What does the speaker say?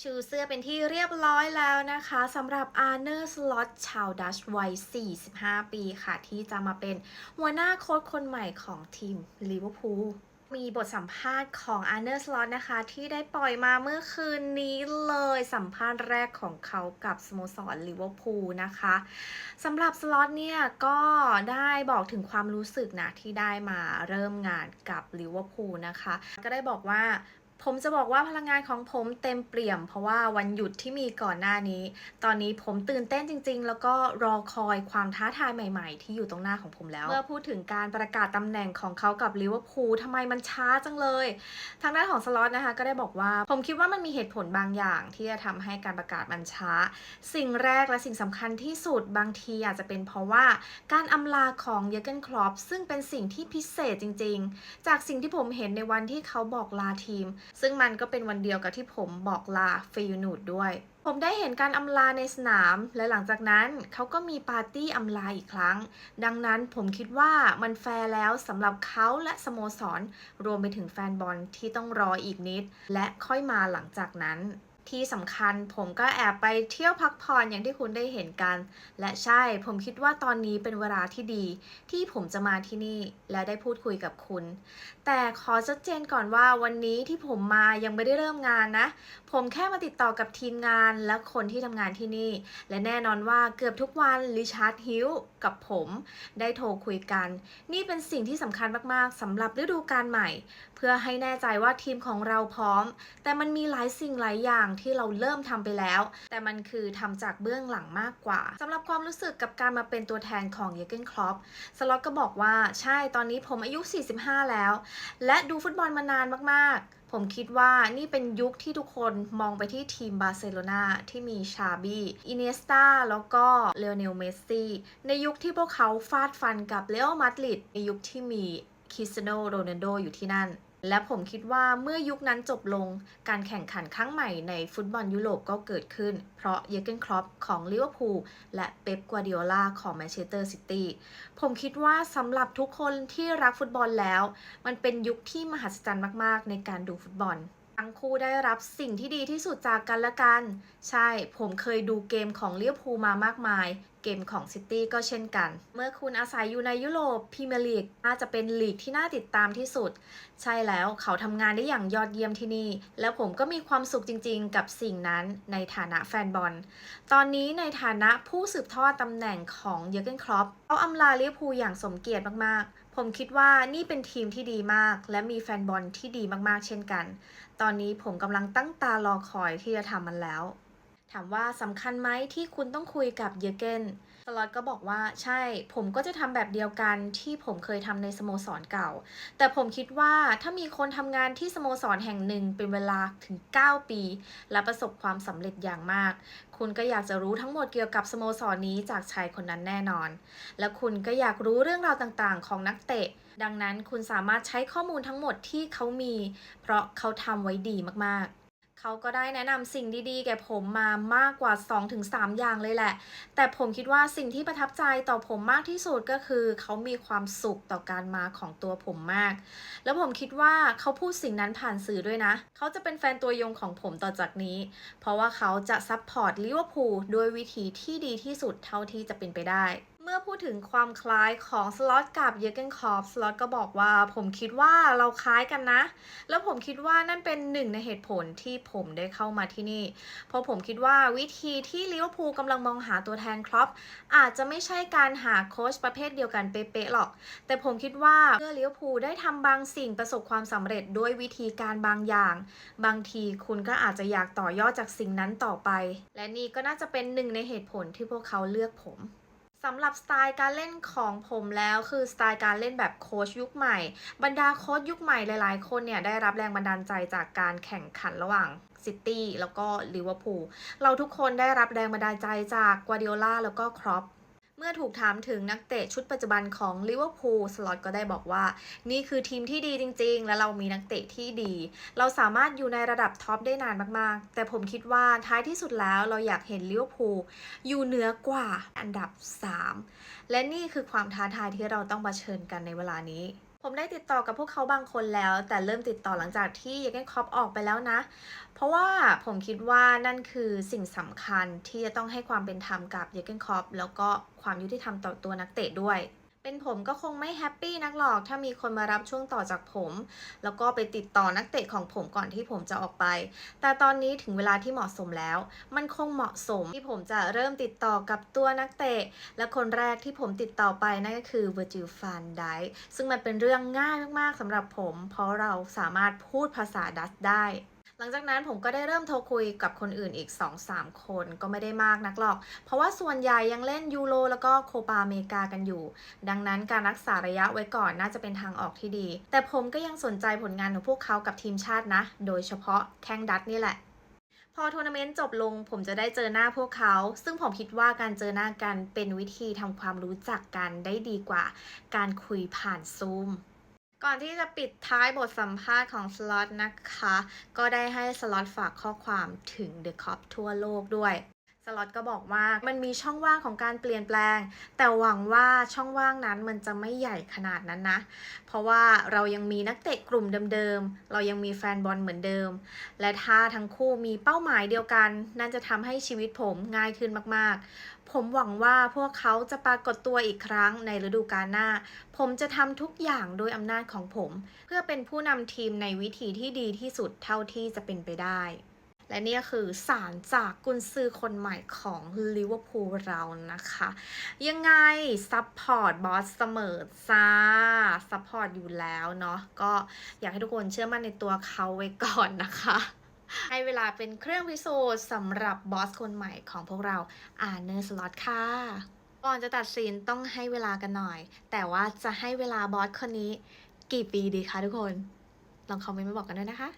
ชูเสื้อเป็นที่เรียบร้อยแล้วนะคะสำหรับอาร์เนอร์สล็อตชาวดัชวัย 45 ปีค่ะ ที่จะมาเป็นหัวหน้าโค้ชคนใหม่ของทีมลิเวอร์พูลมีบทสัมภาษณ์ของอาร์เนอร์สล็อตนะคะ ที่ได้ปล่อยมาเมื่อคืนนี้เลยสัมภาษณ์แรกของเขากับสโมสรลิเวอร์พูลนะคะสำหรับสล็อตเนี่ย ก็ได้บอกถึงความรู้สึกนะ ที่ได้มาเริ่มงานกับลิเวอร์พูลนะคะ ก็ได้บอกว่า ผมจะบอกว่าพลังงานของผมเต็มเปี่ยม เพราะว่าวันหยุดที่มีก่อนหน้านี้ ตอนนี้ผมตื่นเต้นจริง ๆ แล้วก็รอคอยความท้าทายใหม่ ๆ ที่อยู่ตรงหน้าของผมแล้ว เมื่อพูดถึงการประกาศตำแหน่งของเขากับลิเวอร์พูลทำไมมันช้าจังเลย ทางด้านของสล็อตนะคะก็ได้บอกว่า ผมคิดว่ามันมีเหตุผลบางอย่าง ที่จะทำให้การประกาศมันช้า สิ่งแรกและสิ่งสำคัญที่สุดบางทีอาจจะเป็นเพราะว่าการอำลาของเยอร์เกนคลอปซึ่งเป็นสิ่งที่พิเศษจริง ๆ จากสิ่งที่ผมเห็นในวันที่เขาบอกลาทีมซึ่งมันก็เป็นวันเดียวกับที่ผมบอกลาเฟยูนูดด้วย ผมได้เห็นการอำลาในสนาม และหลังจากนั้นเขาก็มีปาร์ตี้อำลาอีกครั้ง ดังนั้นผมคิดว่ามันแฟร์แล้วสำหรับเขาและสโมสร รวมไปถึงแฟนบอลที่ต้องรออีกนิด และค่อยมาหลังจากนั้น ที่สำคัญผมก็แอบไปเที่ยวพักผ่อนอย่างที่คุณได้เห็นกัน และใช่ผมคิดว่าตอนนี้เป็นเวลาที่ดี ที่ผมจะมาที่นี่และได้พูดคุยกับคุณ แต่ขอชัดเจนก่อนว่าวันนี้ที่ผมมายังไม่ได้เริ่มงานนะ ผมแค่มาติดต่อกับทีมงานและคนที่ทำงานที่นี่ และแน่นอนว่าเกือบทุกวันริชาร์ดฮิลกับผมได้โทรคุยกัน นี่เป็นสิ่งที่สำคัญมากๆสำหรับฤดูกาลใหม่ เพื่อให้แน่ใจว่าทีมของเราพร้อม แต่มันมีหลายสิ่งหลายอย่างที่เราเริ่มทำไปแล้ว แต่มันคือทำจากเบื้องหลังมากกว่าสำหรับความรู้สึกกับการมาเป็นตัวแทนของเยเกนคลอปสล็อตก็บอกว่าใช่ตอนนี้ผมอายุ 45 แล้ว และดูฟุตบอลมานานมากๆ ผมคิดว่านี่เป็นยุคที่ทุกคนมองไปที่ทีมบาร์เซโลนาที่มีชาบีอินเนสตาแล้วก็เลโอเนลเมสซี่ในยุคที่พวกเขาฟาดฟันกับเลโอมาดริดในยุคที่มีคริสเตียโนโรนัลโดอยู่ที่นั่น และผมคิดว่าเมื่อยุคนั้นจบลงการแข่งขันครั้งใหม่ในฟุตบอลยุโรปก็เกิดขึ้น เพราะเยเกนครอปของลิเวอร์พูลและเป๊ปกัวดิโอลาของแมนเชสเตอร์ซิตี้ผมคิดว่าสำหรับทุกคนที่รักฟุตบอลแล้ว มันเป็นยุคที่มหัศจรรย์มาก ๆ ในการดูฟุตบอล ทั้งคู่ได้รับสิ่งที่ดีที่สุดจากกันและกัน ใช่ผมเคยดูเกมของลิเวอร์พูลมามากมาย เกมของซิตี้ก็เช่นกัน เมื่อคุณอาศัยอยู่ในยุโรปพรีเมียร์ลีกน่าจะเป็นลีกที่น่าติดตามที่สุด ใช่แล้วเขาทำงานได้อย่างยอดเยี่ยมที่นี่ แล้วผมก็มีความสุขจริงๆ กับสิ่งนั้นในฐานะแฟนบอล ตอนนี้ในฐานะผู้สืบทอดตำแหน่งของเยอร์เกนครอปเขาอำลาลิเวอร์พูลอย่างสมเกียรติมากๆ ผมคิดว่านี่เป็นทีมที่ดีมาก และมีแฟนบอลที่ดีมากๆ เช่นกัน ตอนนี้ผมกำลังตั้งตารอคอยที่จะทำมันแล้ว ถามว่าสำคัญไหมที่คุณต้องคุยกับเยอเกนสล็อตก็บอกว่าใช่ผมก็จะทำแบบเดียวกันที่ผมเคยทำในสโมสรเก่า แต่ผมคิดว่าถ้ามีคนทำงานที่สโมสรแห่งหนึ่งเป็นเวลาถึง 9 ปี และประสบความสำเร็จอย่างมาก คุณก็อยากจะรู้ทั้งหมดเกี่ยวกับสโมสรนี้จากชายคนนั้นแน่นอน และคุณก็อยากรู้เรื่องราวต่างๆ ของนักเตะ ดังนั้นคุณสามารถใช้ข้อมูลทั้งหมดที่เขามี เพราะเขาทำไว้ดีมากๆ เขาก็ได้แนะนำสิ่งดีๆ แก่ผมมามากกว่า 2-3 อย่างเลยแหละ แต่ผมคิดว่าสิ่งที่ประทับใจต่อผมมากที่สุดก็คือ เขามีความสุขต่อการมาของตัวผมมาก แล้วผมคิดว่าเขาพูดสิ่งนั้นผ่านสื่อด้วยนะ เขาจะเป็นแฟนตัวยงของผมต่อจากนี้ เพราะว่าเขาจะซัพพอร์ตลิเวอร์พูลด้วยวิธีที่ดีที่สุดเท่าที่จะเป็นไปได้ เมื่อพูดถึงความคล้ายของสล็อตกับเยอร์เกนคอปสล็อตก็บอกว่าผมคิดว่าเราคล้ายกันนะ แล้วผมคิดว่านั่นเป็นหนึ่งในเหตุผลที่ผมได้เข้ามาที่นี่ เพราะผมคิดว่าวิธีที่ลิเวอร์พูลกำลังมองหาตัวแทนครอปอาจจะไม่ใช่การหาโค้ชประเภทเดียวกันเป๊ะๆหรอก แต่ผมคิดว่าเมื่อลิเวอร์พูลได้ทำบางสิ่งประสบความสำเร็จด้วยวิธีการบางอย่าง บางทีคุณก็อาจจะอยากต่อยอดจากสิ่งนั้นต่อไป และนี่ก็น่าจะเป็นหนึ่งในเหตุผลที่พวกเขาเลือกผม สำหรับสไตล์การเล่นของผมแล้วคือสไตล์การเล่นแบบโค้ชยุคใหม่ บรรดาโค้ชยุคใหม่หลายๆ คนเนี่ยได้รับแรงบันดาลใจจากการแข่งขันระหว่างซิตี้แล้วก็ลิเวอร์พูลเราทุกคนได้รับแรงบันดาลใจจากกัวดิโอลาแล้วก็ครอป เมื่อถูกถามถึงนักเตะชุดปัจจุบันของลิเวอร์พูลสล็อตก็ได้บอกว่า นี่คือทีมที่ดีจริง ๆ และเรามีนักเตะที่ดี เราสามารถอยู่ในระดับท็อปได้นานมากๆ แต่ผมคิดว่าท้ายที่สุดแล้วเราอยากเห็นลิเวอร์พูลอยู่เหนือกว่าอันดับ 3 และนี่คือความท้าทายที่เราต้องเผชิญกันในเวลานี้ ผมได้ติดต่อกับพวกเขาบางคนแล้ว แต่เริ่มติดต่อหลังจากที่ยังเกนคอปออกไปแล้วนะ เพราะว่าผมคิดว่านั่นคือสิ่งสำคัญที่จะต้องให้ความเป็นธรรมกับเยเกนคอปแล้วก็ความยุติธรรมต่อตัวนักเตะด้วย เป็นผมก็คงไม่แฮปปี้นักหรอก ถ้ามีคนมารับช่วงต่อจากผม แล้วก็ไปติดต่อนักเตะของผมก่อนที่ผมจะออกไป แต่ตอนนี้ถึงเวลาที่เหมาะสมแล้ว มันคงเหมาะสมที่ผมจะเริ่มติดต่อกับตัวนักเตะ และคนแรกที่ผมติดต่อไปนั่นก็คือ Virgil van Dijk ซึ่งมันเป็นเรื่องง่ายมากๆสำหรับผม เพราะเราสามารถพูดภาษาดัตช์ได้ หลังจากนั้นผมก็ได้เริ่มโทรคุยกับคนอื่นอีก 2-3 คนก็ไม่ได้มากนักหรอก เพราะว่าส่วนใหญ่ยังเล่นยูโรแล้วก็โคปาอเมริกากันอยู่ ดังนั้นการรักษาระยะไว้ก่อนน่าจะเป็นทางออกที่ดี แต่ผมก็ยังสนใจผลงานของพวกเขากับทีมชาตินะ โดยเฉพาะแข้งดัตนี่แหละพอทัวร์นาเมนต์จบลงผมจะได้เจอหน้าพวกเขา ซึ่งผมคิดว่าการเจอหน้ากันเป็นวิธีทำความรู้จักกันได้ดีกว่า การคุยผ่านซูม ก่อนที่จะปิดท้ายบทสัมภาษณ์ของสล็อตนะคะ ก็ได้ให้สล็อตฝากข้อความถึงเดอะคอปทั่วโลกด้วยสล็อตก็บอกว่ามันมีช่องว่างของการเปลี่ยนแปลง แต่หวังว่าช่องว่างนั้นมันจะไม่ใหญ่ขนาดนั้นนะ เพราะว่าเรายังมีนักเตะกลุ่มเดิมๆ เรายังมีแฟนบอลเหมือนเดิม และถ้าทั้งคู่มีเป้าหมายเดียวกัน นั่นจะทำให้ชีวิตผมง่ายขึ้นมากๆ ผมหวังว่าพวกเขาจะปรากฏตัวอีกครั้งในฤดูกาลหน้า ผมจะทำทุกอย่างโดยอำนาจของผม เพื่อเป็นผู้นำทีมในวิธีที่ดีที่สุดเท่าที่จะเป็นไปได้ และนี่คือสารจากกุนซือคนใหม่ของลิเวอร์พูลเรานะคะ ยังไงซัพพอร์ตบอสเสมอจ้าซัพพอร์ตอยู่แล้วเนาะก็อยากให้ทุกคนเชื่อมั่นในตัวเขาไว้ก่อนนะคะ ให้เวลาเป็นเครื่องพิสูจน์สำหรับบอสคนใหม่ของพวกเราอาร์เนอร์สล็อตค่ะก่อนจะตัดสินต้องให้เวลากันหน่อย แต่ว่าจะให้เวลาบอสคนนี้ กี่ปีดีคะทุกคน ลองคอมเมนต์มาบอกกันด้วยนะคะ